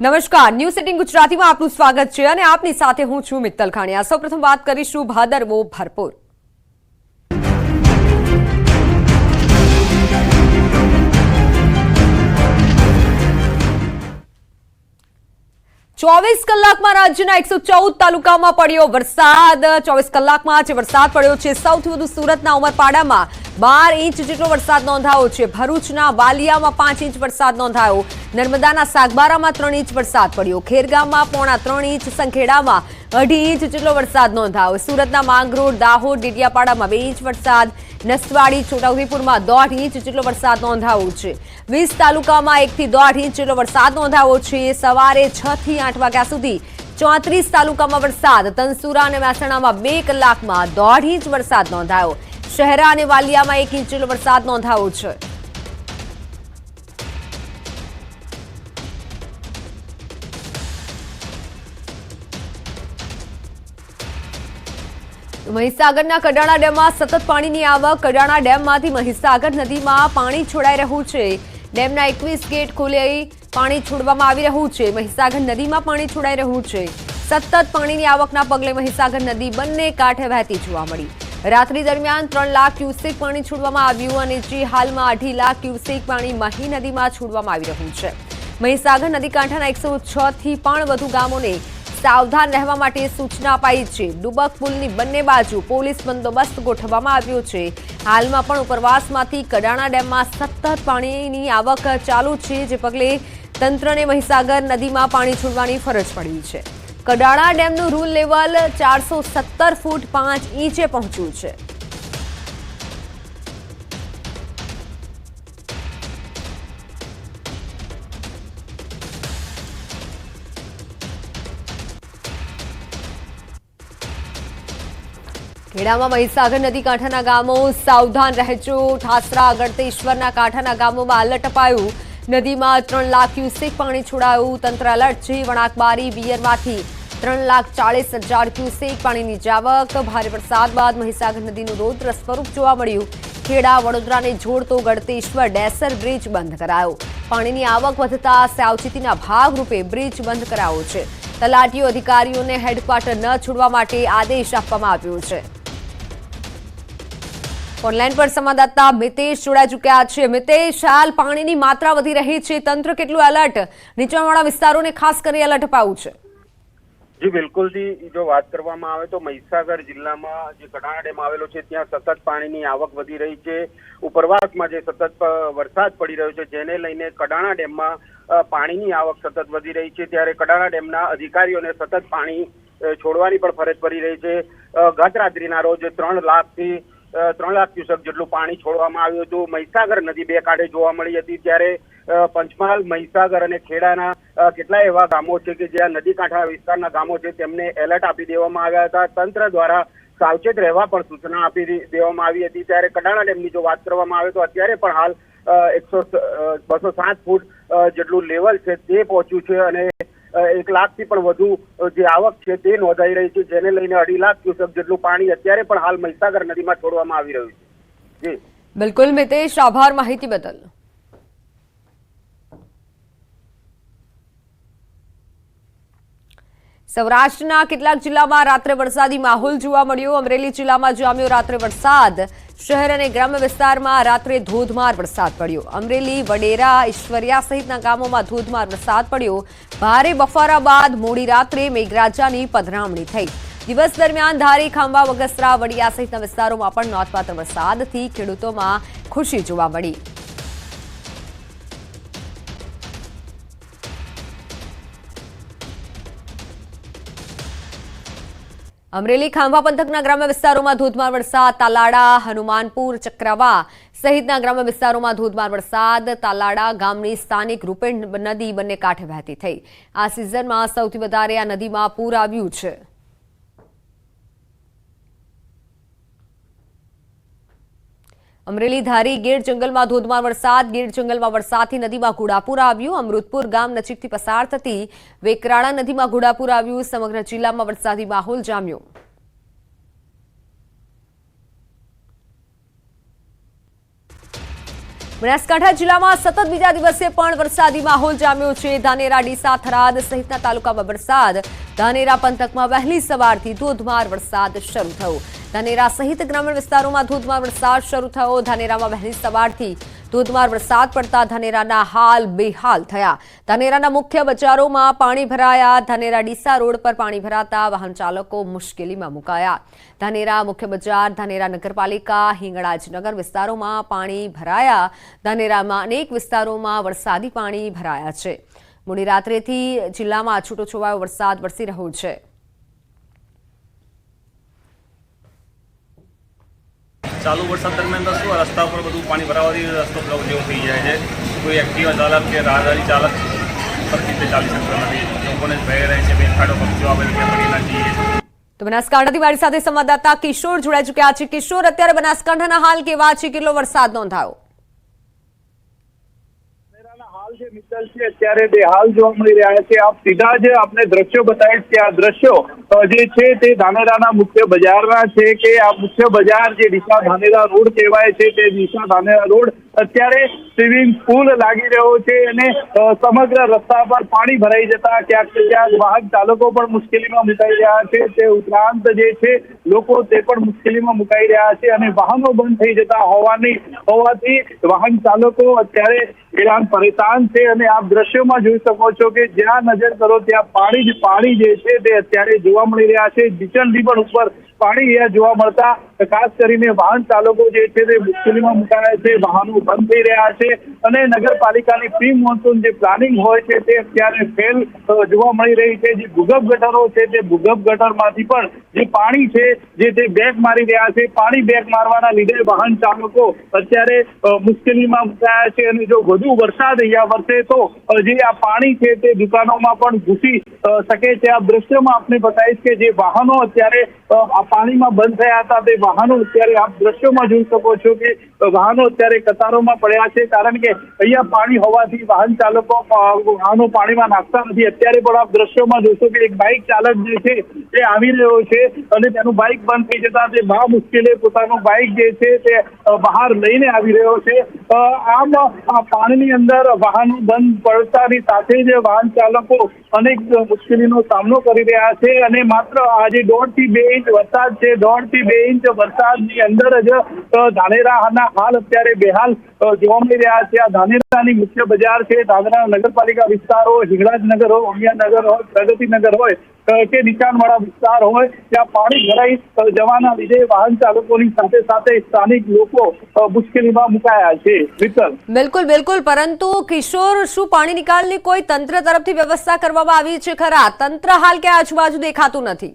નમસ્કાર. News setting ગુજરાતીમાં આપનું સ્વાગત છે અને આપની સાથે હું છું મિત્તલ ખાણિયા. સૌપ્રથમ વાત કરીશું ભાદરવો ભરપૂર. ચોવીસ કલાકમાં રાજ્યના એકસો ચૌદ તાલુકામાં પડ્યો વરસાદ. ચોવીસ કલાકમાં જે વરસાદ પડ્યો છે. સૌથી વધુ સુરતના ઉમરપાડામાં બાર ઇંચ જેટલો વરસાદ નોંધાયો છે. ભરૂચના વાલિયામાં પાંચ ઇંચ વરસાદ નોંધાયો. નર્મદાના સાગબારામાં ત્રણ ઇંચ વરસાદ પડ્યો. ખેરગામમાં પોણા ત્રણ ઇંચ, સંખેડામાં અઢી ઇંચ જેટલો વરસાદ નોંધાયો. સુરતના માંગરોળ દાહોદ, ડેડિયાપાડામાં બે ઇંચ વરસાદ. નસવાડી, છોટાઉદેપુરમાં દોઢ ઇંચ જેટલો વરસાદ નોંધાયો છે. વીસ તાલુકામાં એકથી દોઢ ઇંચ જેટલો વરસાદ નોંધાયો છે. સવારે છ થી આઠ વાગ્યા સુધી ચોત્રીસ તાલુકામાં વરસાદ. તનસુરા અને મહેસાણામાં બે કલાકમાં દોઢ ઇંચ વરસાદ નોંધાયો. શહેરા અને વાલિયામાં એક ઇંચ જેટલો વરસાદ નોંધાયો છે. મહીસાગરના કડાણા ડેમમાં સતત પાણીની આવક. કડાણા ડેમમાંથી મહીસાગર નદીમાં પાણી છોડાઈ રહ્યું છે. ડેમના એકવીસ ગેટ ખોલી પાણી છોડવામાં આવી રહ્યું છે. મહીસાગર નદીમાં પાણી છોડાઈ રહ્યું છે. સતત પાણીની આવકના પગલે મહીસાગર નદી બંને કાંઠે વહેતી જોવા મળી. રાત્રિ દરમિયાન ત્રણ લાખ ક્યુસેક પાણી છોડવામાં આવ્યું અને જે હાલમાં અઢી લાખ ક્યુસેક પાણી મહી નદીમાં છોડવામાં આવી રહ્યું છે. મહીસાગર નદી કાંઠાના એકસો થી પણ વધુ ગામોને સાવધાન રહેવા માટે સૂચના અપાઈ છે. ડુબક પુલની બંને બાજુ પોલીસ બંદોબસ્ત ગોઠવવામાં આવ્યો છે. હાલમાં પણ ઉપરવાસમાંથી કડાણા ડેમમાં સતત પાણીની આવક ચાલુ છે, જે પગલે તંત્રને મહીસાગર નદીમાં પાણી છોડવાની ફરજ પડી છે. કડાણા ડેમનું રૂલ લેવલ ચારસો ફૂટ પાંચ ઇંચે પહોંચ્યું છે. ખેડામાં મહીસાગર નદી કાંઠાના ગામો સાવધાન રહેજો. ઠાસરા ગળતેશ્વરના કાંઠાના ગામોમાં અલર્ટ અપાયું. નદીમાં ત્રણ લાખ ક્યુસેક પાણી છોડાયું. તંત્ર અલર્ટ છે, વણાકબારી વિયરમાંથી ત્રણ લાખ ચાળીસ હજાર ક્યુસેક પાણીની જાવક. ભારે વરસાદ બાદ મહીસાગર નદીનું રૌદ્ર સ્વરૂપ જોવા મળ્યું. ખેડા, વડોદરાને જોડતો ગળતેશ્વર ડેસર બ્રિજ બંધ કરાયો. પાણીની આવક વધતા સાવચેતીના ભાગરૂપે બ્રિજ બંધ કરાયો છે. તલાટીઓ અધિકારીઓને હેડક્વાર્ટર ન છોડવા માટે આદેશ આપવામાં આવ્યો છે. ઓનલાઈન પર સંવાદદાતા મિતેશ જોડાઈ ચૂક્યા છે. મિતેશ, હાલ પાણીની માત્રા વધી રહી છે. તંત્ર કેટલું એલર્ટ નીચાણવાળા વિસ્તારોને ખાસ કરી એલર્ટ અપાયું છે? જી, બિલકુલ જી. જો વાત કરવામાં આવે તો મહીસાગર જિલ્લામાં જે કડાણા ડેમ આવેલો છે, ત્યાં સતત પાણીની આવક વધી રહી છે. ઉપરવાસમાં જે સતત વરસાદ પડી રહ્યો છે, જેને લઈને કડાણા ડેમમાં પાણીની આવક સતત વધી રહી છે. ત્યારે કડાણા ડેમના અધિકારીઓને સતત પાણી છોડવાની પણ ફરજ પડી રહી છે. ગત રાત્રિના રોજ ત્રણ લાખથી ત્રણ લાખ ક્યુસેક જેટલું પાણી છોડવામાં આવ્યું હતું. મહીસાગર નદી બે કાંઠે જોવા મળી હતી ત્યારે પંચમહાલ, મહીસાગર અને ખેડાના કેટલા એવા ગામો છે કે જ્યાં નદી કાંઠા વિસ્તારના ગામો છે, તેમને એલર્ટ આપી દેવામાં આવ્યા હતા. તંત્ર દ્વારા સાવચેત રહેવા પણ સૂચના આપી દેવામાં આવી હતી. ત્યારે કડાણા ડેમની જો વાત કરવામાં આવે તો અત્યારે પણ હાલ એકસો બસો સાત ફૂટ જેટલું લેવલ છે તે પહોંચ્યું છે અને એક લાખથી પણ વધુ જે આવક છે તે નોંધાઈ રહી છે, જેને લઈને અઢી લાખ ક્યુસેક જેટલું પાણી અત્યારે પણ હાલ મહીસાગર નદીમાં છોડવામાં આવી રહ્યું છે. જી. બિલકુલ, મિતેશ, આભાર માહિતી બદલ. સૌરાષ્ટ્રના કેટલાક જિલ્લામાં રાત્રે વરસાદી માહોલ જોવા મળ્યો. અમરેલી જિલ્લામાં જામ્યો રાત્રે વરસાદ. શહેર અને ગ્રામ્ય વિસ્તારમાં રાત્રે ધોધમાર વરસાદ પડ્યો. અમરેલી, વડેરા, ઈશ્વરિયા સહિતના ગામોમાં ધોધમાર વરસાદ પડ્યો. ભારે બફારા બાદ મોડી રાત્રે મેઘરાજાની પધરામણી થઈ. દિવસ દરમિયાન ધારી, ખાંભા, વગસરા, વડિયા સહિતના વિસ્તારોમાં પણ નોંધપાત્ર વરસાદથી ખેડૂતોમાં ખુશી જોવા મળી. અમરેલી ખાંભા પંથકના ગ્રામ્ય વિસ્તારોમાં ધોધમાર વરસાદ તાલાડા હનુમાનપુર, ચક્રવા સહિતના ગ્રામ્ય વિસ્તારોમાં ધોધમાર વરસાદ તાલાડા ગામની સ્થાનિક રૂપેણ નદી બંને કાંઠે વહેતી થઈ. આ સિઝનમાં સૌથી વધારે આ નદીમાં પૂર આવ્યું છે. અમરેલી ધારી ગીર જંગલમાં ધોધમાર વરસાદ. ગીર જંગલમાં વરસાદથી નદીમાં ઘોડાપુર આવ્યું. અમૃતપુર ગામ નજીકથી પસાર થતી વેકરાળા નદીમાં ઘોડાપુર આવ્યું. સમગ્ર જિલ્લામાં વરસાદી માહોલ જામ્યો. બનાસકાંઠા જિલ્લામાં સતત બીજા દિવસે પણ વરસાદી માહોલ જામ્યો છે. ધાનેરા, ડીસા, થરાદ સહિતના તાલુકામાં વરસાદ. ધાનેરા પંથકમાં વહેલી સવારથી ધોધમાર વરસાદ શરૂ થયો. ધાનેરા સહિત ગ્રામીણ વિસ્તારોમાં ધોધમાર વરસાદ શરૂ થયો. ધાનેરામાં વહેલી સવારથી ધોધમાર વરસાદ પડતા ધાનેરાના હાલ બેહાલ થયા. ધાનેરાના મુખ્ય બજારોમાં પાણી ભરાયા. ધાનેરા ડીસા રોડ પર પાણી ભરાતા વાહન ચાલકો મુશ્કેલીમાં મુકાયા. ધાનેરા મુખ્ય બજાર, ધાનેરા નગરપાલિકા હિંગળાજનગર વિસ્તારોમાં પાણી ભરાયા. ધાનેરામાં અનેક વિસ્તારોમાં વરસાદી પાણી ભરાયા છે. મોડી રાત્રેથી જિલ્લામાં છૂટોછવાયો વરસાદ વરસી રહ્યો છે. ચાલુ વરસાદ દરમિયાન તો રસ્તા ઉપર બધું પાણી ભરાવાથી રસ્તો બ્લોક જેવો થઈ જાય છે. કોઈ એક્ટિવા ચાલક કે રાહદારી ચાલક સરખી રીતે ચાલી શકતો નથી. લોકોને ભય રહે છે ખાડો પક્ષીઓ આવેલ કે પડી ના જઈએ. તો બનાસકાંઠાથી મારી સાથે સંવાદદાતા કિશોર જોડાઈ ચુક્યા છે. કિશોર, અત્યારે બનાસકાંઠાના હાલ કેવા છે? કેટલો વરસાદ નોંધાયો? હાલ જે મિત્તલ અત્યારે બેહાલ જોવા મળી રહ્યા છે. આપ સીધા જ આપને દ્રશ્યો બતાવીશ કે આ દ્રશ્યો જે છે તે ધાનેરાના મુખ્ય બજારના છે કે આ મુખ્ય બજાર જે ડીસા ધાનેરા રોડ કહેવાય છે તે ડીસા ધાનેરા રોડ અત્યારે સ્વિમિંગ પુલ લાગી રહ્યો છે અને સમગ્ર રસ્તા પર પાણી ભરાઈ જતા ક્યાંક ક્યાંક વાહન ચાલકો પણ મુશ્કેલીમાં મુકાઈ રહ્યા છે. તે ઉપરાંત જે છે, લોકો તે પણ મુશ્કેલીમાં મુકાઈ રહ્યા છે અને વાહનો બંધ થઈ જતા હોવાની, હોવાથી વાહન ચાલકો અત્યારે હેરાન પરેશાન છે અને આપ દ્રશ્યોમાં જોઈ શકો છો કે જ્યાં નજર કરો ત્યાં પાણી જ પાણી જે છે તે અત્યારે જોવા મળી રહ્યા છે. બીચનથી પણ ઉપર પાણી જોવા મળતા ખાસ કરીને વાહન ચાલકો જે છે તે મુશ્કેલીમાં મુકાયા છે, વાહનો બંધ થઈ રહ્યા છે અને નગરપાલિકાની પ્રી મોન્સૂન જે પ્લાનિંગ હોય છે તે અત્યારે ફેલ જોવા મળી રહી છે. જે ભૂગર્ભ ગટરો છે તે ભૂગર્ભ ગટરમાંથી પણ જે પાણી છે જે તે બેગ મારી રહ્યા છે, પાણી બેગ મારવાના લીધે વાહન ચાલકો અત્યારે મુશ્કેલીમાં મુકાયા છે અને જો વધુ વરસાદ અહીંયા વરસે તો જે આ પાણી છે તે દુકાનોમાં પણ ઘૂસી શકે છે. આ દ્રશ્યમાં આપને બતાવીશ કે જે વાહનો અત્યારે આ પાણીમાં બંધ થયા હતા તે વાહનો અત્યારે આપ દ્રશ્યોમાં જોઈ શકો છો કે વાહનો અત્યારે કતારોમાં પડ્યા છે, કારણ કે અહીંયા પાણી હોવાથી વાહન ચાલકો વાહનો પાણીમાં નાખતા નથી. અત્યારે પણ આપ દ્રશ્યોમાં જોશો કે એક બાઇક ચાલક જે છે તે આવી રહ્યો છે અને તેનું બાઇક બંધ થઈ જતા તે મહા મુશ્કેલી પોતાનું બાઇક જે છે, તે બહાર લઈને આવી રહ્યો છે. આમ આ પાણીની અંદર વાહનો બંધ પડતાની સાથે જ વાહન ચાલકો અનેક મુશ્કેલીનો સામનો કરી રહ્યા છે અને માત્ર આજે દોઢથી બે ઇંચ વરસાદ છે. દોઢથી બે ઇંચ વરસાદની અંદર જ ધાનેરા ધાનેરાના હાલ અત્યારે બેહાલ જોવા મળી રહ્યા છે. આ ધાનેરાની મુખ્ય બજાર છે, ધાનેરા નગરપાલિકા વિસ્તારો, હિંગળાજનગર હોય, ઉમિયાનગર હોય, પ્રગતિનગર હોય કે નીચાણવાળા વિસ્તાર હોય, ત્યાં પાણી ભરાઈ જવાના લીધે વાહન ચાલકોની સાથે સાથે સ્થાનિક લોકો મુશ્કેલીમાં મુકાયા છે. વિકલ બિલકુલ બિલકુલ. પરંતુ કિશોર, શું પાણી નિકાલની કોઈ તંત્ર તરફથી વ્યવસ્થા કરવામાં આવી છે ખરા? તંત્ર હાલ કે આજુબાજુ દેખાતું નથી.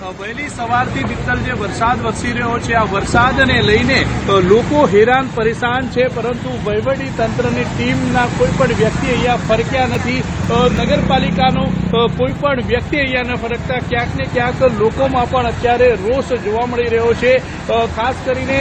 વહેલી સવારથી મિત્તલ જે વરસાદ વરસી રહ્યો છે, આ વરસાદને લઈને લોકો હેરાન પરેશાન છે, પરંતુ વહીવટી તંત્રની ટીમના કોઈ પણ વ્યક્તિ અહીંયા ફરક્યા નથી. નગરપાલિકાનો કોઈ પણ વ્યક્તિ અહીંયા ન ફરકતા. ક્યાંક ને ક્યાંક લોકોમાં પણ અત્યારે રોષ જોવા મળી રહ્યો છે. ખાસ કરીને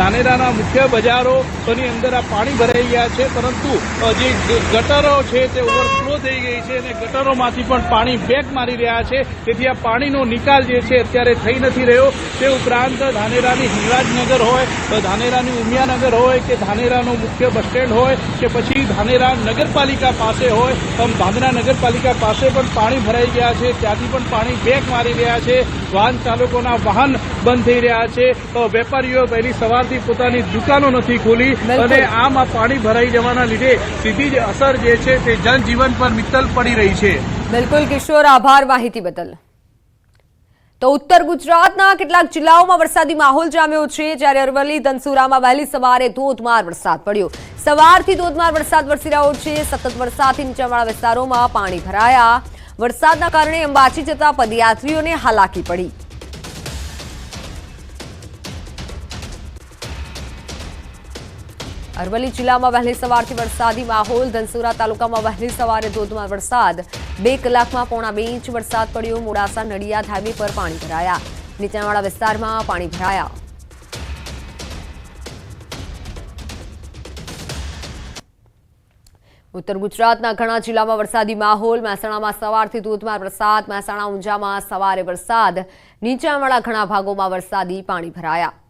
ધાનેરાના મુખ્ય બજારોની અંદર આ પાણી ભરાઈ ગયા છે, પરંતુ જે ગટરો છે તે ઓવરફ્લો થઈ ગઈ છે અને ગટરોમાંથી પણ પાણી બેક મારી રહ્યા છે. તેથી આ પાણીનો નિકાલ જે છે અત્યારે થઈ નથી રહ્યો. તે ઉપરાંત ધાનેરાની હિંગળાજનગર હોય ધાનેરાની ઉમિયાનગર હોય કે ધાનેરાનો મુખ્ય બસ સ્ટેન્ડ હોય કે પછી ધાનેરા નગરપાલિકા પાસે હોય ધાનેરા નગરપાલિકા પાસે પણ પાણી ભરાઈ ગયા છે. ત્યાંથી પણ પાણી બેક મારી રહ્યા છે. વાહન ચાલકોના વાહન બંધ થઈ રહ્યા છે. વેપારીઓ પહેલી સવારથી પોતાની દુકાનો નથી ખોલી અને આમ આ પાણી ભરાઈ જવાના લીધે સીધી જ અસર જે છે તે જનજીવન પર મિત્તલ પડી રહી છે. બિલકુલ કિશોર આભાર માહિતી બદલ. તો ઉત્તર ગુજરાતના કેટલાક જિલ્લાઓમાં વરસાદી માહોલ જામ્યો છે. જ્યારે અરવલ્લી, ધનસુરામાં વહેલી સવારે ધોધમાર વરસાદ પડ્યો. સવારથી ધોધમાર વરસાદ વરસી રહ્યો છે. સતત વરસાદથી નીચાણવાળા વિસ્તારોમાં પાણી ભરાયા. વરસાદના કારણે અંબાજી જતા પદયાત્રીઓને હાલાકી પડી. અરવલ્લી જિલ્લામાં વહેલી સવારથી વરસાદી માહોલ, ધનસુરા તાલુકામાં વહેલી સવારે ધોધમાર વરસાદ. બે કલાકમાં પોણા બે ઇંચ વરસાદ પડ્યો. મોડાસા નડિયાદ હાઈવે પર પાણી ભરાયા. નીચાણવાળા વિસ્તારમાં પાણી ભરાયા. ઉત્તર ગુજરાતના ઘણા જિલ્લામાં વરસાદી માહોલ. મહેસાણામાં સવારથી ધોધમાર વરસાદ. મહેસાણા ઊંઝામાં સવારે વરસાદ. નીચાણવાળા ઘણા ભાગોમાં વરસાદી પાણી ભરાયા.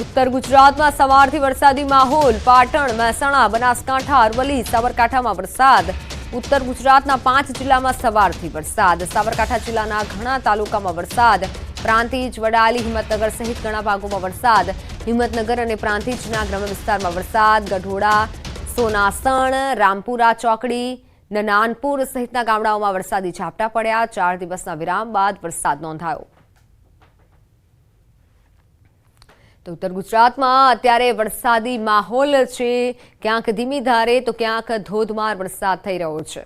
ઉત્તર ગુજરાતમાં સવારથી વરસાદી માહોલ. પાટણ, મહેસાણા, બનાસકાંઠા, અરવલ્લી, સાબરકાંઠામાં વરસાદ. ઉત્તર ગુજરાતના પાંચ જિલ્લામાં સવારથી વરસાદ. સાબરકાંઠા જિલ્લાના ઘણા તાલુકામાં વરસાદ. પ્રાંતિજ, વડાલી, હિંમતનગર સહિત ઘણા ભાગોમાં વરસાદ. હિંમતનગર અને પ્રાંતિજના ગ્રામ્ય વિસ્તારમાં વરસાદ. ગઢોડા, સોનાસણ, રામપુરા ચોકડી, નનાનપુર સહિતના ગામડાઓમાં વરસાદી ઝાપટા પડ્યા. ચાર દિવસના વિરામ બાદ વરસાદ નોંધાયો. તો ઉત્તર ગુજરાતમાં અત્યારે વરસાદી માહોલ છે. ક્યાંક ધીમી ધારે તો ક્યાંક ધોધમાર વરસાદ થઈ રહ્યો છે.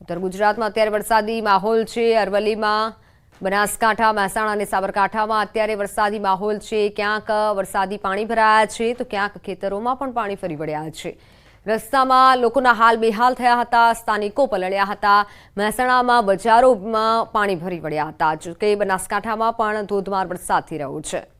ઉત્તર ગુજરાતમાં અત્યારે વરસાદી માહોલ છે. અરવલ્લીમાં, બનાસકાંઠા, મહેસાણા અને સાબરકાંઠામાં અત્યારે વરસાદી માહોલ છે. ક્યાંક વરસાદી પાણી ભરાયા છે તો ક્યાંક ખેતરોમાં પણ પાણી ફરી વળ્યા છે. રસ્તામાં લોકોના હાલ બેહાલ થયા હતા, સ્થાનિકો પલળ્યા હતા. મહેસાણામાં બજારોમાં પાણી ભરી વળ્યા હતા. જોકે બનાસકાંઠામાં પણ ધોધમાર વરસાદ થઈ રહ્યો છે.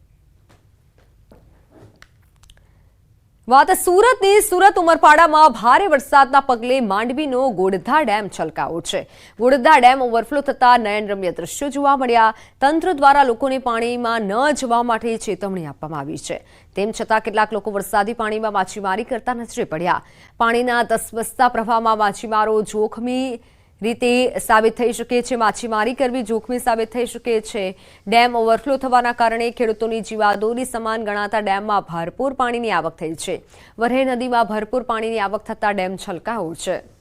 વાત સુરતની, સુરત ઉમરપાડામાં ભારે વરસાદના પગલે માંડવીનો ગોડધા ડેમ છલકાયો છે. ગોડધા ડેમ ઓવરફ્લો થતા નયનરમ્ય દ્રશ્યો જોવા મળ્યા. તંત્ર દ્વારા લોકોને પાણીમાં ન જવા માટે ચેતવણી આપવામાં આવી છે. તેમ છતાં કેટલાક લોકો વરસાદી પાણીમાં માછીમારી કરતા નજરે પડ્યા. પાણીના ધસમસતા પ્રવાહમાં માછીમારો જોખમી રીતે સાબિત થઈ શકે છે, માછીમારી કરવી જોખમી સાબિત થઈ શકે છે. ડેમ ઓવરફ્લો થવાના કારણે ખેડૂતોની જીવાદોરી સમાન ગણાતા ડેમમાં ભરપૂર પાણીની આવક થઈ છે. વરહે નદીમાં ભરપૂર પાણીની આવક થતા ડેમ છલકાયો છે.